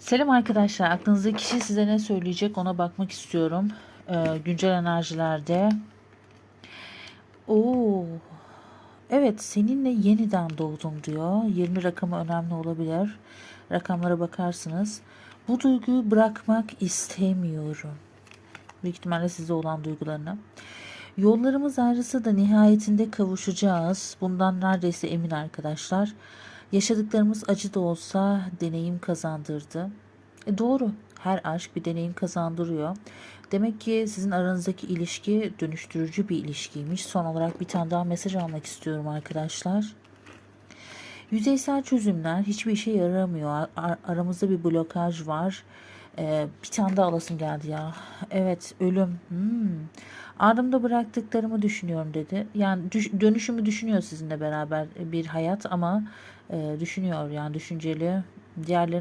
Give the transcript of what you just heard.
Selam arkadaşlar. Aklınızdaki kişi size ne söyleyecek ona bakmak istiyorum. Ee, güncel enerjilerde. Oo. Evet seninle yeniden doğdum diyor. 20 rakamı önemli olabilir. Rakamlara bakarsınız. Bu duyguyu bırakmak istemiyorum. Büyük ihtimalle size olan duygularını. Yollarımız ayrısı da nihayetinde kavuşacağız. Bundan neredeyse emin arkadaşlar. Yaşadıklarımız acı da olsa deneyim kazandırdı. E doğru. Her aşk bir deneyim kazandırıyor. Demek ki sizin aranızdaki ilişki dönüştürücü bir ilişkiymiş. Son olarak bir tane daha mesaj almak istiyorum arkadaşlar. Yüzeysel çözümler hiçbir işe yaramıyor. Ar- aramızda bir blokaj var. Ee, bir tane daha alasım geldi ya. Evet ölüm. Hmm. Ardımda bıraktıklarımı düşünüyorum dedi. Yani düş- dönüşümü düşünüyor sizinle beraber bir hayat ama e, düşünüyor yani düşünceli. Diğerlerin